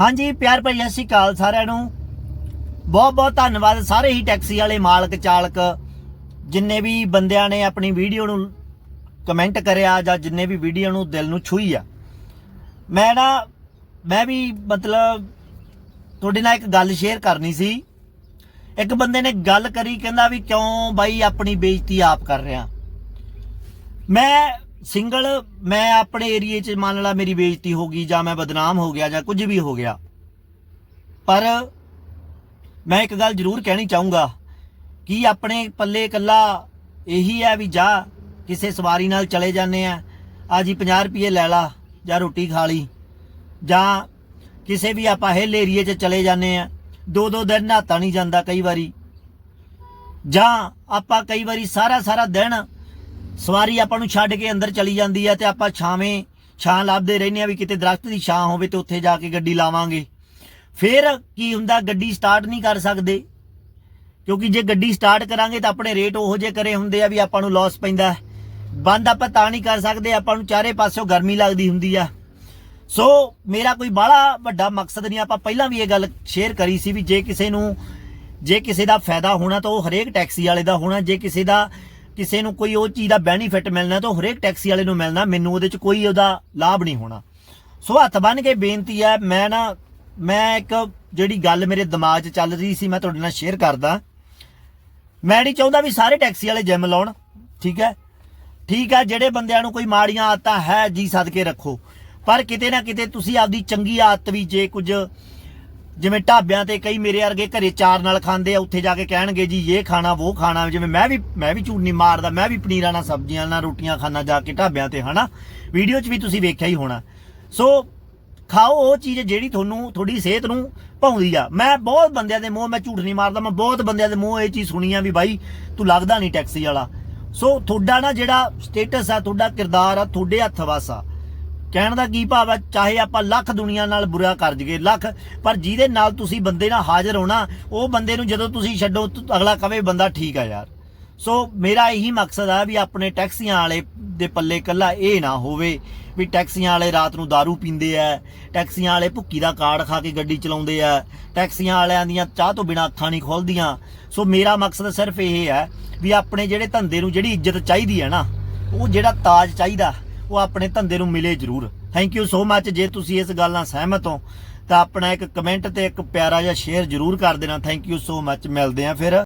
ਹਾਂਜੀ, ਪਿਆਰ ਭਰੀ ਸਤਿ ਸ਼੍ਰੀ ਅਕਾਲ ਸਾਰਿਆਂ ਨੂੰ। ਬਹੁਤ ਬਹੁਤ ਧੰਨਵਾਦ ਸਾਰੇ ਹੀ ਟੈਕਸੀ ਵਾਲੇ ਮਾਲਕ ਚਾਲਕ, ਜਿੰਨੇ ਵੀ ਬੰਦਿਆਂ ਨੇ ਆਪਣੀ ਵੀਡੀਓ ਨੂੰ ਕਮੈਂਟ ਕਰਿਆ ਜਾਂ ਜਿੰਨੇ ਵੀ ਵੀਡੀਓ ਨੂੰ ਦਿਲ ਨੂੰ ਛੂਈ ਆ। ਮੈਂ ਨਾ, ਮੈਂ ਵੀ ਮਤਲਬ ਤੁਹਾਡੇ ਨਾਲ ਇੱਕ ਗੱਲ ਸ਼ੇਅਰ ਕਰਨੀ ਸੀ। ਇੱਕ ਬੰਦੇ ਨੇ ਗੱਲ ਕਰੀ, ਕਹਿੰਦਾ ਵੀ ਕਿਉਂ ਬਾਈ ਆਪਣੀ ਬੇਇੱਜ਼ਤੀ ਆਪ ਕਰ ਰਿਹਾ। ਮੈਂ ਸਿੰਗਲ, ਮੈਂ ਆਪਣੇ ਏਰੀਏ 'ਚ ਮੰਨ ਲਾ ਮੇਰੀ ਬੇਇੱਜ਼ਤੀ ਹੋ ਗਈ ਜਾਂ ਮੈਂ ਬਦਨਾਮ ਹੋ ਗਿਆ ਜਾਂ ਕੁਝ ਵੀ ਹੋ ਗਿਆ। ਪਰ ਮੈਂ ਇੱਕ ਗੱਲ ਜ਼ਰੂਰ ਕਹਿਣੀ ਚਾਹੂੰਗਾ ਕਿ ਆਪਣੇ ਪੱਲੇ ਇਕੱਲਾ ਇਹੀ ਹੈ ਵੀ ਜਾ, ਕਿਸੇ ਸਵਾਰੀ ਨਾਲ ਚਲੇ ਜਾਂਦੇ ਆ ਆ ਜੀ 50 ਰੁਪਏ ਲੈ ਲਾ ਜਾਂ ਰੋਟੀ ਖਾ ਲਈ, ਜਾਂ ਕਿਸੇ ਵੀ ਆਪਾਂ ਹਿੱਲ ਏਰੀਏ 'ਚ ਚਲੇ ਜਾਂਦੇ ਆ ਦੋ ਦੋ ਦਿਨ ਨਹਾਤਾ ਨਹੀਂ ਜਾਂਦਾ ਕਈ ਵਾਰੀ, ਜਾਂ ਆਪਾਂ ਕਈ ਵਾਰੀ ਸਾਰਾ ਸਾਰਾ ਦਿਨ ਸਵਾਰੀ ਆਪਾਂ ਨੂੰ ਛੱਡ ਕੇ ਅੰਦਰ ਚਲੀ ਜਾਂਦੀ ਹੈ ਤੇ ਆਪਾਂ ਛਾਵੇਂ ਛਾਂ ਲੱਭਦੇ ਰਹਿੰਦੇ ਆ ਵੀ ਕਿਤੇ ਦਰਖਤ ਦੀ ਛਾਂ ਹੋਵੇ ਤੇ ਉੱਥੇ ਜਾ ਕੇ ਗੱਡੀ ਲਾਵਾਂਗੇ। ਫਿਰ ਕੀ ਹੁੰਦਾ, ਗੱਡੀ ਸਟਾਰਟ ਨਹੀਂ ਕਰ ਸਕਦੇ। ਕਿਉਂਕਿ ਜੇ ਗੱਡੀ ਸਟਾਰਟ ਕਰਾਂਗੇ ਤਾਂ ਆਪਣੇ ਰੇਟ ਉਹੋ ਜਿਹੇ ਕਰੇ ਹੁੰਦੇ ਆ ਵੀ ਆਪਾਂ ਨੂੰ ਲਾਸ ਪੈਂਦਾ ਬੰਦ ਆਪਾਂ ਤਾਂ ਨਹੀਂ ਕਰ ਸਕਦੇ, ਆਪਾਂ ਨੂੰ ਚਾਰੇ ਪਾਸਿਓਂ ਗਰਮੀ ਲੱਗਦੀ ਹੁੰਦੀ ਆ। ਸੋ ਮੇਰਾ ਕੋਈ ਬਾਹਲਾ ਵੱਡਾ ਮਕਸਦ ਨਹੀਂ, ਆਪਾਂ ਪਹਿਲਾਂ ਵੀ ਇਹ ਗੱਲ ਸ਼ੇਅਰ ਕਰੀ ਸੀ ਵੀ ਜੇ ਕਿਸੇ ਨੂੰ, ਜੇ ਕਿਸੇ ਦਾ ਫਾਇਦਾ ਹੋਣਾ ਤਾਂ ਉਹ ਹਰੇਕ ਟੈਕਸੀ ਵਾਲੇ ਦਾ ਹੋਣਾ, ਜੇ ਕਿਸੇ ਦਾ ਕਿਸੇ ਨੂੰ ਕੋਈ ਉਹ ਚੀਜ਼ ਦਾ ਬੈਨੀਫਿਟ ਮਿਲਣਾ ਤਾਂ ਹਰੇਕ ਟੈਕਸੀ ਵਾਲੇ ਨੂੰ ਮਿਲਣਾ, ਮੈਨੂੰ ਉਹਦੇ ਚ ਕੋਈ ਉਹਦਾ ਲਾਭ ਨਹੀਂ ਹੋਣਾ। ਸੋ ਹੱਥ ਬੰਨ ਕੇ ਬੇਨਤੀ ਹੈ, ਮੈਂ ਨਾ, ਮੈਂ ਇੱਕ ਜਿਹੜੀ ਗੱਲ ਮੇਰੇ ਦਿਮਾਗ 'ਚ ਚੱਲ ਰਹੀ ਸੀ, ਮੈਂ ਤੁਹਾਡੇ ਨਾਲ ਸ਼ੇਅਰ ਕਰਦਾ। ਮੈਂ ਨਹੀਂ ਚਾਹੁੰਦਾ ਵੀ ਸਾਰੇ ਟੈਕਸੀ ਵਾਲੇ ਜਿਮ ਲਾਉਣ, ਠੀਕ ਹੈ? ਠੀਕ ਹੈ, ਜਿਹੜੇ ਬੰਦਿਆਂ ਨੂੰ ਕੋਈ ਮਾੜੀਆਂ ਆਦਤਾਂ ਹੈ, ਜੀ ਸਦਕੇ ਰੱਖੋ। ਪਰ ਕਿਤੇ ਨਾ ਕਿਤੇ ਤੁਸੀਂ ਆਪਦੀ ਚੰਗੀ ਆਦਤ ਵੀ ਜੇ ਕੁਝ ਜਿਵੇਂ ਢਾਬਿਆਂ ਤੇ ਕਈ ਮੇਰੇ ਵਰਗੇ ਘਰੇ ਚਾਰ ਨਾਲ ਖਾਂਦੇ ਆ, ਉੱਥੇ ਜਾ ਕੇ ਕਹਿਣਗੇ, ਜੀ, ਇਹ ਖਾਣਾ, ਉਹ ਖਾਣਾ। ਜਿਵੇਂ ਮੈਂ ਵੀ ਮੈਂ ਵੀ ਝੂਠ ਨਹੀਂ ਮਾਰਦਾ, ਮੈਂ ਵੀ ਪਨੀਰਾਂ ਨਾਲ ਸਬਜ਼ੀਆਂ ਨਾਲ ਰੋਟੀਆਂ ਖਾਣਾ ਜਾ ਕੇ ਢਾਬਿਆਂ ਤੇ, ਹਨਾ? ਵੀਡੀਓ 'ਚ ਵੀ ਤੁਸੀਂ ਵੇਖਿਆ ਹੀ ਹੋਣਾ। ਸੋ, ਖਾਓ ਉਹ ਚੀਜ਼ ਜਿਹੜੀ ਤੁਹਾਨੂੰ, ਤੁਹਾਡੀ ਸਿਹਤ ਨੂੰ ਭਾਉਂਦੀ ਆ। ਮੈਂ ਬਹੁਤ ਬੰਦਿਆਂ ਦੇ ਮੂੰਹ, ਮੈਂ ਝੂਠ ਨਹੀਂ ਮਾਰਦਾ, ਮੈਂ ਬਹੁਤ ਬੰਦਿਆਂ ਦੇ ਮੂੰਹ ਇਹ ਚੀਜ਼ ਸੁਣੀ ਆ ਵੀ ਬਾਈ, ਤੂੰ ਲੱਗਦਾ ਨਹੀਂ ਟੈਕਸੀ ਵਾਲਾ। ਸੋ, ਤੁਹਾਡਾ ਨਾ ਜਿਹੜਾ ਸਟੇਟਸ ਆ, ਤੁਹਾਡਾ ਕਿਰਦਾਰ ਆ, ਤੁਹਾਡੇ ਹੱਥ ਵਸ ਆ। ਕਹਿਣ ਦਾ ਕੀ ਭਾਵ ਹੈ ਚਾਹੇ ਆਪਾਂ ਲੱਖ ਦੁਨੀਆ ਨਾਲ ਬੁਰਾ ਕਰ ਜਗੇ ਲੱਖ, ਪਰ ਜਿਹਦੇ ਨਾਲ ਤੁਸੀਂ ਬੰਦੇ ਨਾਲ ਹਾਜ਼ਰ ਹੋਣਾ, ਉਹ ਬੰਦੇ ਨੂੰ ਜਦੋਂ ਤੁਸੀਂ ਛੱਡੋ ਅਗਲਾ ਕਵੇ ਬੰਦਾ ਠੀਕ ਆ ਯਾਰ। ਸੋ ਮੇਰਾ ਇਹੀ ਮਕਸਦ ਆ ਵੀ ਆਪਣੇ ਟੈਕਸੀਆਂ ਵਾਲੇ ਦੇ ਪੱਲੇ ਕੱਲਾ ਇਹ ਨਾ ਹੋਵੇ ਵੀ ਟੈਕਸੀਆਂ ਵਾਲੇ ਰਾਤ ਨੂੰ दारू ਪੀਂਦੇ ਆ, ਟੈਕਸੀਆਂ ਵਾਲੇ ਭੁੱਕੀ ਦਾ ਕਾਰਡ ਖਾ ਕੇ ਗੱਡੀ ਚਲਾਉਂਦੇ ਆ, ਟੈਕਸੀਆਂ ਵਾਲਿਆਂ ਦੀਆਂ ਚਾਹ ਤੋਂ ਬਿਨਾ ਅੱਖਾਂ ਨਹੀਂ ਖੁੱਲਦੀਆਂ। ਸੋ ਮੇਰਾ ਮਕਸਦ ਸਿਰਫ ਇਹ ਹੈ ਵੀ ਆਪਣੇ ਜਿਹੜੇ ਧੰਦੇ ਨੂੰ ਜਿਹੜੀ ਇੱਜ਼ਤ ਚਾਹੀਦੀ ਹੈ ਨਾ, ਉਹ ਜਿਹੜਾ ਤਾਜ ਚਾਹੀਦਾ ਉਹ ਆਪਣੇ ਧੰਦੇ ਨੂੰ ਮਿਲੇ ਜ਼ਰੂਰ। ਥੈਂਕ ਯੂ ਸੋ ਮੱਚ ਜੇ ਤੁਸੀਂ ਇਸ ਗੱਲ ਨਾਲ ਸਹਿਮਤ ਹੋ, ਤਾਂ ਆਪਣਾ ਇੱਕ ਕਮੈਂਟ ਤੇ ਇੱਕ ਪਿਆਰਾ ਜਿਹਾ ਸ਼ੇਅਰ ਜ਼ਰੂਰ ਕਰ ਦੇਣਾ। ਥੈਂਕ ਯੂ ਸੋ ਮੱਚ ਮਿਲਦੇ ਆ ਫਿਰ।